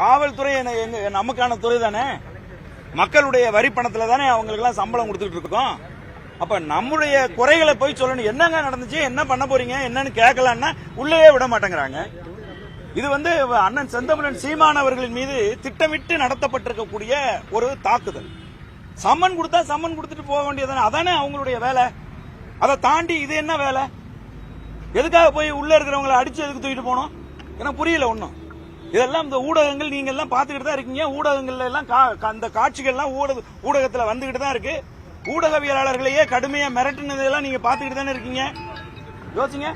காவல்துறை நமக்கான துறை தானே? மக்களுடைய வரி பணத்துல தானே அவங்களுக்கு எல்லாம் சம்பளம் கொடுத்துட்டு இருக்கோம். அப்ப நம்முடைய குறைகளை போய் சொல்லணும். என்னங்க நடந்துச்சு? என்ன பண்ண போறீங்க? என்னன்னு கேட்கலான்னா உள்ளேயே விட மாட்டேங்கிறாங்க. இது வந்து அண்ணன் செந்தமிழன் சீமான் அவர்களின் மீது திட்டமிட்டு நடத்தப்பட்டிருக்கக்கூடிய ஒரு தாக்குதல். சம்மன் கொடுத்தா சம்மன் கொடுத்துட்டு போக வேண்டியதானே அதானே அவங்களுடைய வேலை. அதை தாண்டி இது என்ன வேலை? எதுக்காக போய் உள்ள இருக்கிறவங்களை அடிச்சு எதுக்கு தூக்கிட்டு போனோம்? எனக்கு புரியல ஒன்றும் இதெல்லாம் இந்த ஊடகங்கள் நீங்க எல்லாம் பார்த்துக்கிட்டு தான் இருக்கீங்க. ஊடகங்கள்ல எல்லாம் கா- கா- அந்த காட்சிகள்லாம் ஊடக ஊடகத்துல வந்துகிட்டு தான் இருக்கு. ஊடகவியலாளர்களையே கடுமையா மிரட்டுனதெல்லாம் நீங்க பார்த்துக்கிட்டு தானே இருக்கீங்க. யோசிங்க.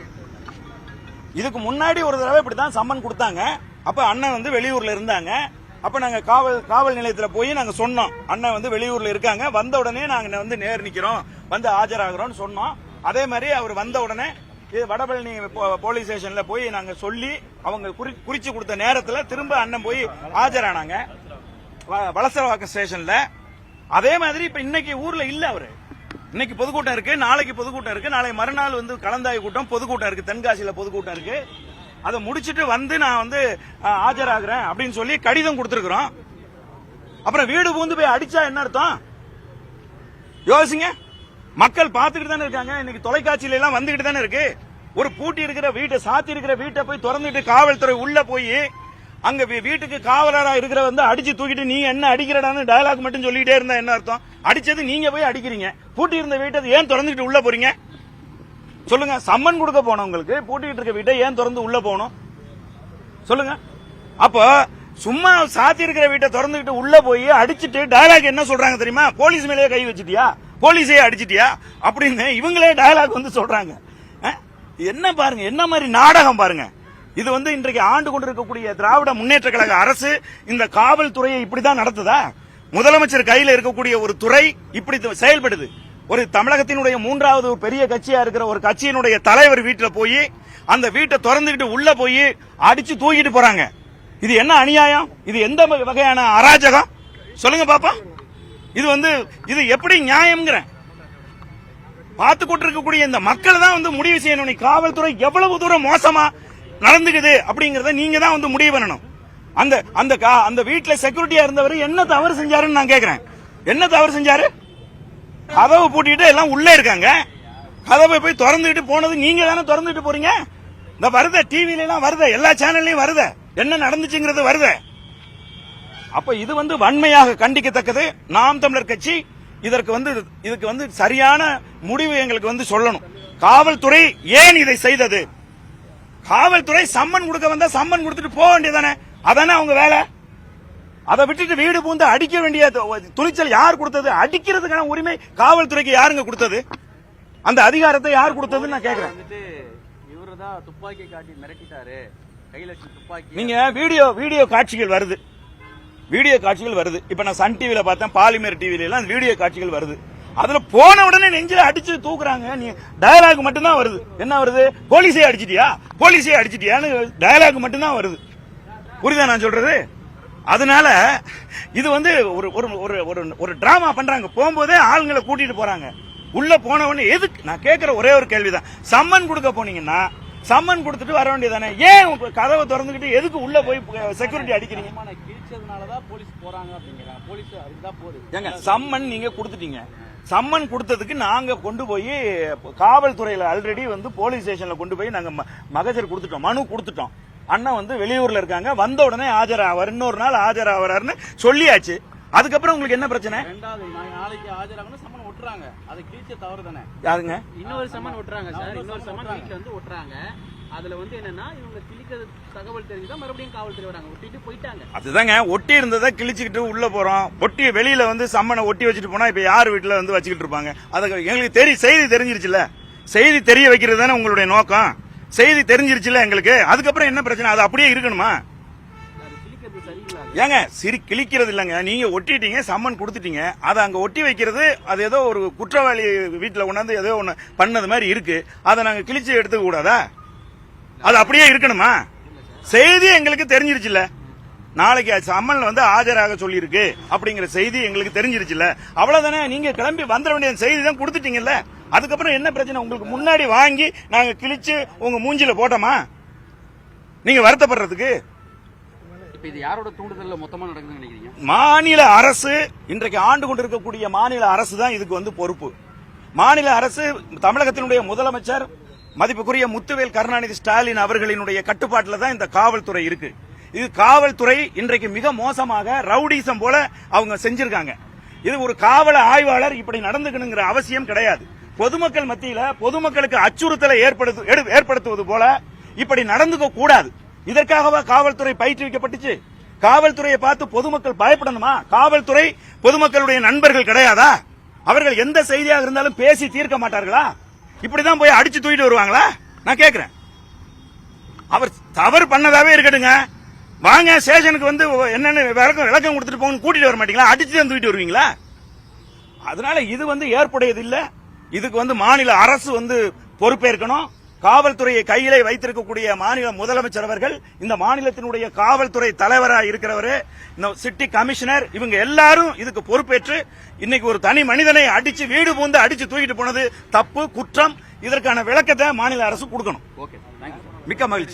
இதுக்கு முன்னாடி ஒரு தடவை இப்படித்தான் சம்மன் கொடுத்தாங்க. அப்ப அண்ணன் வந்து வெளியூர்ல இருந்தாங்க. அப்ப நாங்க காவல் காவல் நிலையத்துல போய் நாங்க சொன்னோம். அண்ணன் வந்து வெளியூர்ல இருக்காங்க. வந்த உடனே நாங்க வந்து நேர் நிக்கிறோம். வந்து ஆஜராகிறோம்னு சொன்னோம். அதே மாதிரி அவர் வந்த உடனே இது வடபழனி போ- போலீஸ் ஸ்டேஷன்ல போய் நாங்க சொல்லி அவங்க குறி- குறிச்சு கொடுத்த நேரத்துல திரும்ப அண்ணன் போய் ஆஜரானாங்க. வ- வலசரவாக்கம் ஸ்டேஷன்ல. அதே மாதிரி இப்ப இன்னைக்கு ஊர்ல இல்ல அவரு. இன்னைக்கு பொதுக்கூட்டம் இருக்கு நாளைக்கு பொதுக்கூட்டம் இருக்கு. நாளை மறுநாள் வந்து கலந்தாய் கூட்டம் பொதுக்கூட்டம் இருக்கு. தென்காசியில பொதுக்கூட்டம் இருக்கு. அதை முடிச்சிட்டு வந்து நான் வந்து ஆஜராகிறேன் அப்படின்னு சொல்லி கடிதம் கொடுத்துருக்குறோம். அப்புறம் வீடு பூந்து போய் அடிச்சா என்ன அர்த்தம்? யோசிங்க. மக்கள் பார்த்துக்கிட்டு தானே இருக்காங்க? இன்னைக்கு தொலைக்காட்சியில எல்லாம் வந்துகிட்டு தானே இருக்கு? ஒரு பூட்டி இருக்கிற வீட்டை சாத்தி இருக்கிற வீட்டை போய் திறந்துட்டு காவல்துறை உள்ள போய் அங்க வீட்டுக்கு காவலரா இருக்கிற வந்து அடிச்சு தூக்கிட்டு நீ என்ன அடிக்கிறடான்னு டயலாக் மட்டும் சொல்லிட்டே இருந்தா என்ன அர்த்தம்? அடிச்சது நீங்க போய் அடிக்கிறீங்க. பூட்டி இருந்த வீட்டை ஏன் திறந்துட்டு உள்ள போறீங்க? சொல்லுங்க. சம்மன் கொடுக்க போனவங்களுக்கு பூட்டிட்டு இருக்க வீட்டை ஏன் திறந்து உள்ள போகணும் சொல்லுங்க. அப்போ சும்மா சாத்தி இருக்கிற வீட்டை திறந்துக்கிட்டு உள்ள போய் அடிச்சிட்டு டயலாக் என்ன சொல்றாங்க தெரியுமா? போலீஸ் மேலேயே கை வச்சிட்டியா? போலீஸே அடிச்சிட்டியா? அப்படின்னு இவங்களே டயலாக் வந்து சொல்றாங்க. என்ன பாருங்க என்ன மாதிரி நாடகம் பாருங்க. இது வந்து இன்றைக்கு ஆண்டு கொண்டிருக்கக்கூடிய திராவிட முன்னேற்ற கழக அரசு இந்த காவல்துறையை இப்படிதான் நடத்துதா? முதலமைச்சர் கையில் இருக்கக்கூடிய ஒரு துறை இப்படி செயல்படுது. ஒரு தமிழகத்தினுடைய மூன்றாவது பெரிய கட்சியா இருக்கிற ஒரு கட்சியினுடைய தலைவர் வீட்டில் போய் அந்த வீட்டை திறந்துக்கிட்டு உள்ள போய் அடிச்சு தூக்கிட்டு போறாங்க. இது என்ன அநியாயம்? இது எந்த வகையான அராஜகம்? சொல்லுங்க பாப்பா. இது வந்து இது எப்படி நியாயம்ங்கிறேன். பார்த்து கொண்டிருக்கக்கூடிய இந்த மக்கள் தான் வந்து முடிவு செய்யணும். காவல்துறை எவ்வளவு தூரம் மோசமா நடந்துக்குது அப்படிங்கறத நீங்க தான் வந்து முடிவு பண்ணணும். அந்த அந்த கா- அந்த வீட்டுல செக்யூரிட்டியா இருந்தவர் என்ன தவறு செஞ்சாருன்னு நான் கேக்குறேன். என்ன தவறு செஞ்சாரு? கதவை பூட்டிட்டு எல்லாம் உள்ளே இருக்காங்க. கதவை போய் திறந்துட்டு போனது நீங்க தானே திறந்துட்டு போறீங்க? இந்த வருத டிவில எல்லாம் வருத எல்லா சேனல்லையும் வருத. என்ன நடந்துச்சுங்கிறது வருத. அப்ப இது வந்து வன்மையாக கண்டிக்கத்தக்கது. நாம் தமிழர் கட்சி இதற்கு வந்து இதுக்கு வந்து சரியான முடிவு எங்களுக்கு வந்து சொல்லணும். காவல்துறை ஏன் இதை செய்தது? காவல்துறை சம்மன் கொடுக்க வந்தா சம்மன் கொடுத்துட்டு போக வேண்டியதானே அதானே அவங்க வேலை? அதை விட்டுட்டு வீடு பூந்து அடிக்க வேண்டிய துணிச்சல் யார் கொடுத்தது? அடிக்கிறதுக்கான உரிமை காவல்துறைக்கு யாருங்க கொடுத்தது? அந்த அதிகாரத்தை யார் கொடுத்ததுன்னு நான் கேக்குறேன். துப்பாக்கி காட்டி மிரட்டிட்டாரு. கையில நீங்க வீடியோ வீடியோ காட்சிகள் வருது. வீடியோ காட்சிகள் வருது. இப்ப நான் சன் டிவியில் பார்த்தேன் பாலிமர் டிவில எல்லாம் வீடியோ காட்சிகள் வருது. அதுல போன உடனே நெஞ்சில அடிச்சு தூக்குறாங்க. நீ டயலாக் மட்டும்தான் வருது. என்ன வருது? போலீஸே அடிச்சிட்டியா? போலீஸே அடிச்சிட்டியான்னு டயலாக் மட்டும்தான் வருது. புரியுதா நான் சொல்றது? அதனால இது வந்து ஒரு ஒரு ஒரு ஒரு ஒரு டிராமா பண்றாங்க. போகும்போதே ஆளுங்களை கூட்டிட்டு போறாங்க. உள்ள போன உடனே எதுக்கு? நான் கேட்கிற ஒரே ஒரு கேள்விதான். சம்மன் கொடுக்க போனீங்கன்னா சம்மன் கொடுத்துட்டு வர வேண்டியதானே? ஏன் கதவை திறந்துக்கிட்டு எதுக்கு உள்ள போய் செக்யூரிட்டி அடிக்கிறீங்க? ஏங்க சம்மன் நீங்க கொடுத்துட்டீங்க. சம்மன் கொடுத்ததுக்கு நாங்க கொண்டு போய் காவல்துறையில ஆல்ரெடி வந்து போலீஸ் ஸ்டேஷன்ல கொண்டு போய் நாங்க மகஜர் கொடுத்துட்டோம். மனு கொடுத்துட்டோம். அண்ணன் வந்து வெளியூர்ல இருக்காங்க. வந்த உடனே ஆஜராவார். இன்னொரு நாள் ஆஜராவார்னு சொல்லியாச்சு. அதுக்கப்புறம் உங்களுக்கு என்ன பிரச்சனை? ரெண்டாவது நாளைக்கு ஆஜராகணும் சம்மன் ஒட்டுறாங்க. அதை கிழிச்ச தவறு தானே? யாருங்க? இன்னொரு சம்மன் ஒட்டுறாங்க சார். இன்னொரு சம்மன் வீட்டுல வந்து ஒட்டுறாங்க. அதுல வந்து என்னன்னா இவங்க கிழிக்கிறது தகவல் தெரிஞ்சுதான் மறுபடியும் காவல்துறை வராங்க. ஒட்டிட்டு போயிட்டாங்க. அதுதாங்க ஒட்டி இருந்ததை கிழிச்சுக்கிட்டு உள்ள போறோம். ஒட்டி வெளியில வந்து சம்மனை ஒட்டி வச்சுட்டு போனா இப்ப யார் வீட்டுல வந்து வச்சுக்கிட்டு இருப்பாங்க? அது எங்களுக்கு தெரி செய்தி தெரிஞ்சிருச்சுல? செய்தி தெரிய வைக்கிறது தானே உங்களுடைய நோக்கம். செய்தி தெரிஞ்சிருச்சுல எங்களுக்கு? அதுக்கப்புறம் என்ன பிரச்சனை? அது அப்படியே இருக்கணுமா? ஏங்க சிரி கிழிக்கிறது இல்லைங்க. நீங்க ஒட்டிட்டீங்க சம்மன் கொடுத்துட்டீங்க. அதை அங்க ஒட்டி வைக்கிறது அது ஏதோ ஒரு குற்றவாளி வீட்டில் கொண்டாந்து ஏதோ ஒன்று பண்ணது மாதிரி இருக்கு. அதை நாங்க கிழிச்சு எடுத்துக்க கூடாதா? அது அப்படியே இருக்கணுமா? செய்தி எங்களுக்கு தெரிஞ்சிருச்சுல நாளைக்கு அது வந்து ஆஜராக சொல்லியிருக்கு அப்படிங்கிற செய்தி எங்களுக்கு தெரிஞ்சிருச்சுல அவ்வளவுதானே? நீங்க கிளம்பி வந்துட வேண்டிய செய்தி தான் கொடுத்துட்டீங்கல்ல. அதுக்கப்புறம் என்ன பிரச்சனை? உங்களுக்கு முன்னாடி வாங்கி நாங்க கிழிச்சு உங்க மூஞ்சில போட்டோமா? நீங்க வருத்தப்படுறதுக்கு? இது யாரோட நடக்குதுன்னு நினைக்கிறீங்க? மாநில அரசு இன்றைக்கு ஆண்டு கொண்டிருக்கக்கூடிய மாநில அரசு தான் இதுக்கு வந்து பொறுப்பு. மாநில அரசு தமிழகத்தினுடைய முதலமைச்சர் மதிப்புக்குரிய முத்துவேல் கருணாநிதி ஸ்டாலின் அவர்களினுடைய கட்டுப்பாட்டில் தான் இந்த காவல்துறை இருக்கு. இது காவல்துறை இன்றைக்கு மிக மோசமாக ரவுடிசம் போல அவங்க செஞ்சிருக்காங்க. இது ஒரு காவல ஆய்வாளர் இப்படி நடந்துக்கணுங்கிற அவசியம் கிடையாது. பொதுமக்கள் மத்தியில பொதுமக்களுக்கு அச்சுறுத்தலை ஏற்படுத்து எடு- ஏற்படுத்துவது போல இப்படி நடந்துக்க கூடாது இதற்காகவா காவல்துறை பயிற்றுவிக்கப்பட்டுச்சு? காவல்துறையை பார்த்து பொதுமக்கள் பயப்படணுமா? காவல்துறை பொதுமக்களுடைய நண்பர்கள் கிடையாதா? அவர்கள் எந்த செய்தியாக இருந்தாலும் பேசி தீர்க்க மாட்டார்களா? இப்படிதான் போய் அடிச்சு தூக்கிட்டு வருவாங்களா? நான் கேட்கிறேன் அவர் தவறு பண்ணதாவே இருக்கட்டுங்க. வாங்க ஸ்டேஷனுக்கு வந்து என்னென்ன விளக்கம் விளக்கம் கொடுத்துட்டு போங்கன்னு கூட்டிட்டு வர மாட்டீங்களா? அடிச்சு தான் தூக்கிட்டு வருவீங்களா? அதனால இது வந்து ஏற்புடையது இல்லை இதுக்கு வந்து மாநில அரசு வந்து பொறுப்பேற்கணும். காவல்துறையை கையிலே வைத்திருக்கக்கூடிய மாநில முதலமைச்சர் அவர்கள் இந்த மாநிலத்தினுடைய காவல்துறை தலைவராக இருக்கிறவரு இந்த சிட்டி கமிஷனர் இவங்க எல்லாரும் இதுக்கு பொறுப்பேற்று இன்னைக்கு ஒரு தனி மனிதனை அடிச்சு வீடு பூந்து அடிச்சு தூக்கிட்டு போனது தப்பு குற்றம் இதற்கான விளக்கத்தை மாநில அரசு கொடுக்கணும். மிக்க மகிழ்ச்சி.